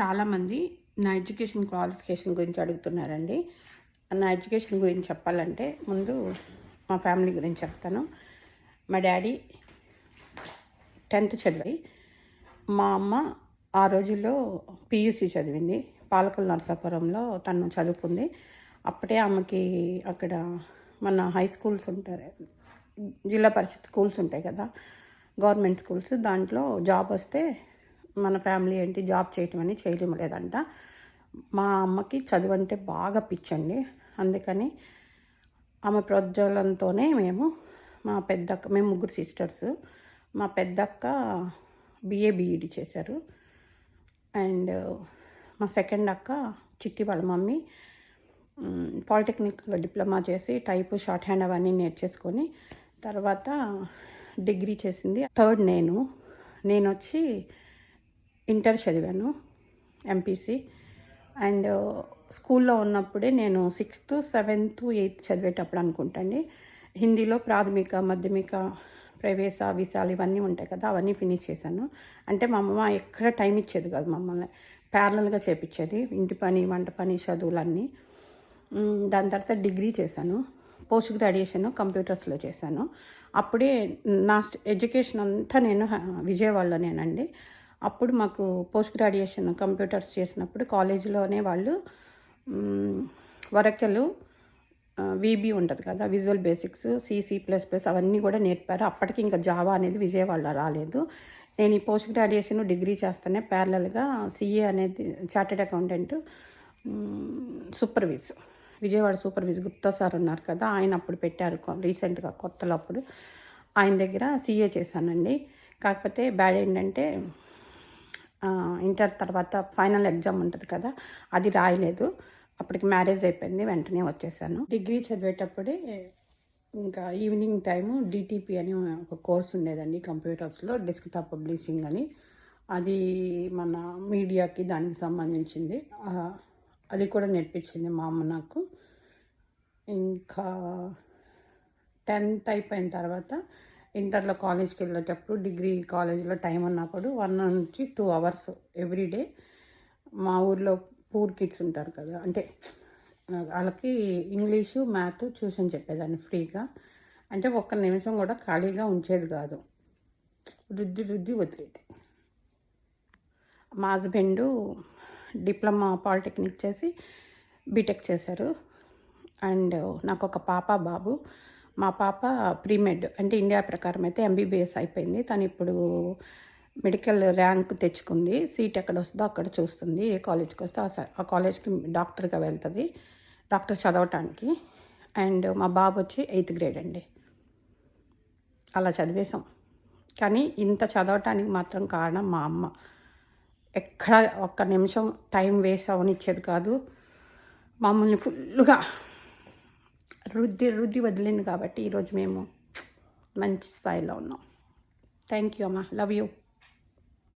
చాలామంది నా education qualification గురించి అడుగుతున్నారండి. నా ఎడ్యుకేషన్ గురించి చెప్పాలంటే ముందు మా ఫ్యామిలీ గురించి చెప్తాను. మా డాడీ టెన్త్ చదివి మా అమ్మ ఆ రోజుల్లో పియూసీ చదివింది. పాలకుల నరసాపురంలో తను చదువుకుంది. అప్పుడే ఆమెకి అక్కడ మన హై స్కూల్స్ ఉంటారు జిల్లా పరిషత్ స్కూల్స్ ఉంటాయి కదా గవర్నమెంట్ స్కూల్స్. దాంట్లో జాబ్ వస్తే మన ఫ్యామిలీ ఏంటి జాబ్ చేయటం అని చేయడం లేదంట. మా అమ్మకి చదువు అంటే బాగా పిచ్చండి. అందుకని ఆమె ప్రోజ్వలంతోనే మేము మా పెద్దక్క మేము ముగ్గురు సిస్టర్స్. మా పెద్దక్క బిఏ బీఈడి చేశారు. అండ్ మా సెకండ్ అక్క చిట్టి వాళ్ళ మమ్మీ పాలిటెక్నిక్లో డిప్లొమా చేసి టైపు షార్ట్ హ్యాండ్ అవన్నీ నేర్చేసుకొని తర్వాత డిగ్రీ చేసింది. థర్డ్ నేను. నేను వచ్చి ఇంటర్ చదివాను ఎంపీసీ అండ్ uh, స్కూల్లో ఉన్నప్పుడే నేను సిక్స్త్ సెవెంత్ ఎయిత్ చదివేటప్పుడు అనుకుంటండి. హిందీలో ప్రాథమిక మాధ్యమిక ప్రవేశ విశాలు ఇవన్నీ ఉంటాయి కదా అవన్నీ ఫినిష్ చేశాను. అంటే మా అమ్మ ఎక్కడ టైం ఇచ్చేది కాదు మమ్మల్ని. ప్యారలల్గా చేపించేది ఇంటి పని వంట పని చదువులన్నీ. దాని తర్వాత డిగ్రీ చేశాను. పోస్ట్ గ్రాడ్యుయేషన్ కంప్యూటర్స్లో చేశాను. అప్పుడే నా ఎడ్యుకేషన్ అంతా నేను విజయవాడలోనేనండి. అప్పుడు మాకు పోస్ట్ గ్రాడ్యుయేషన్ కంప్యూటర్స్ చేసినప్పుడు కాలేజీలోనే వాళ్ళు వరకెలు వరకలు వీబీ ఉంటుంది కదా visual basics CC plus plus అవన్నీ కూడా నేర్పారు. అప్పటికి ఇంకా జావా అనేది విజయవాడలో రాలేదు. నేను ఈ పోస్ట్ గ్రాడ్యుయేషన్ డిగ్రీ చేస్తానే ప్యారలల్గా సిఏ అనేది చార్టెడ్ అకౌంటెంట్ సూపర్విజ్ విజయవాడ సూపర్విజ్ గుప్తా సార్ ఉన్నారు కదా ఆయన అప్పుడు పెట్టారు రీసెంట్గా కొత్తలో అప్పుడు. ఆయన దగ్గర సిఏ చేశానండి. కాకపోతే బ్యాడ్ ఏంటంటే ఇంటర్ తర్వాత ఫైనల్ ఎగ్జామ్ ఉంటుంది కదా అది రాయలేదు. అప్పటికి మ్యారేజ్ అయిపోయింది వెంటనే వచ్చేసాను. డిగ్రీ చదివేటప్పుడే ఇంకా ఈవినింగ్ టైము డిటిపి అని ఒక కోర్స్ ఉండేదండి కంప్యూటర్స్లో డెస్క్టాప్ పబ్లిషింగ్ అని. అది మన మీడియాకి దానికి సంబంధించింది. అది కూడా నేర్పించింది మా అమ్మ నాకు. ఇంకా టెన్త్ అయిపోయిన తర్వాత ఇంటర్లో కాలేజ్కి వెళ్ళేటప్పుడు డిగ్రీ కాలేజ్లో టైం ఉన్నప్పుడు వన్ నుంచి టూ అవర్స్ ఎవ్రీడే మా ఊర్లో పూర్ కిడ్స్ ఉంటారు కదా అంటే వాళ్ళకి ఇంగ్లీషు మ్యాథ్ ట్యూషన్ చెప్పేదాన్ని ఫ్రీగా. అంటే ఒక్క నిమిషం కూడా ఖాళీగా ఉంచేది కాదు. రుద్ది రుద్ది వదిలేది. మా హస్బెండు డిప్లొమా పాలిటెక్నిక్ చేసి బీటెక్ చేశారు. అండ్ నాకు ఒక పాప బాబు. మా పాప ప్రీమెడ్ అంటే ఇండియా ప్రకారం అయితే ఎంబీబీఎస్ అయిపోయింది. తను ఇప్పుడు మెడికల్ ర్యాంక్ తెచ్చుకుంది. సీట్ ఎక్కడ వస్తుందో అక్కడ చూస్తుంది. ఏ కాలేజ్కి వస్తే ఆ ఆ కాలేజ్కి డాక్టర్గా వెళ్తుంది. డాక్టర్ చదవటానికి. అండ్ మా బాబు వచ్చి ఎయిత్ గ్రేడ్ అండి. అలా చదివేశాం. కానీ ఇంత చదవటానికి మాత్రం కారణం మా అమ్మ. ఎక్కడ ఒక్క నిమిషం టైం వేస్ట్ అవనిచ్చేది కాదు. మమ్మల్ని ఫుల్గా రుద్ది రుద్ది వదిలింది కాబట్టి ఈరోజు మేము మంచి స్థాయిలో ఉన్నాం. థ్యాంక్ యూ అమ్మ. Love you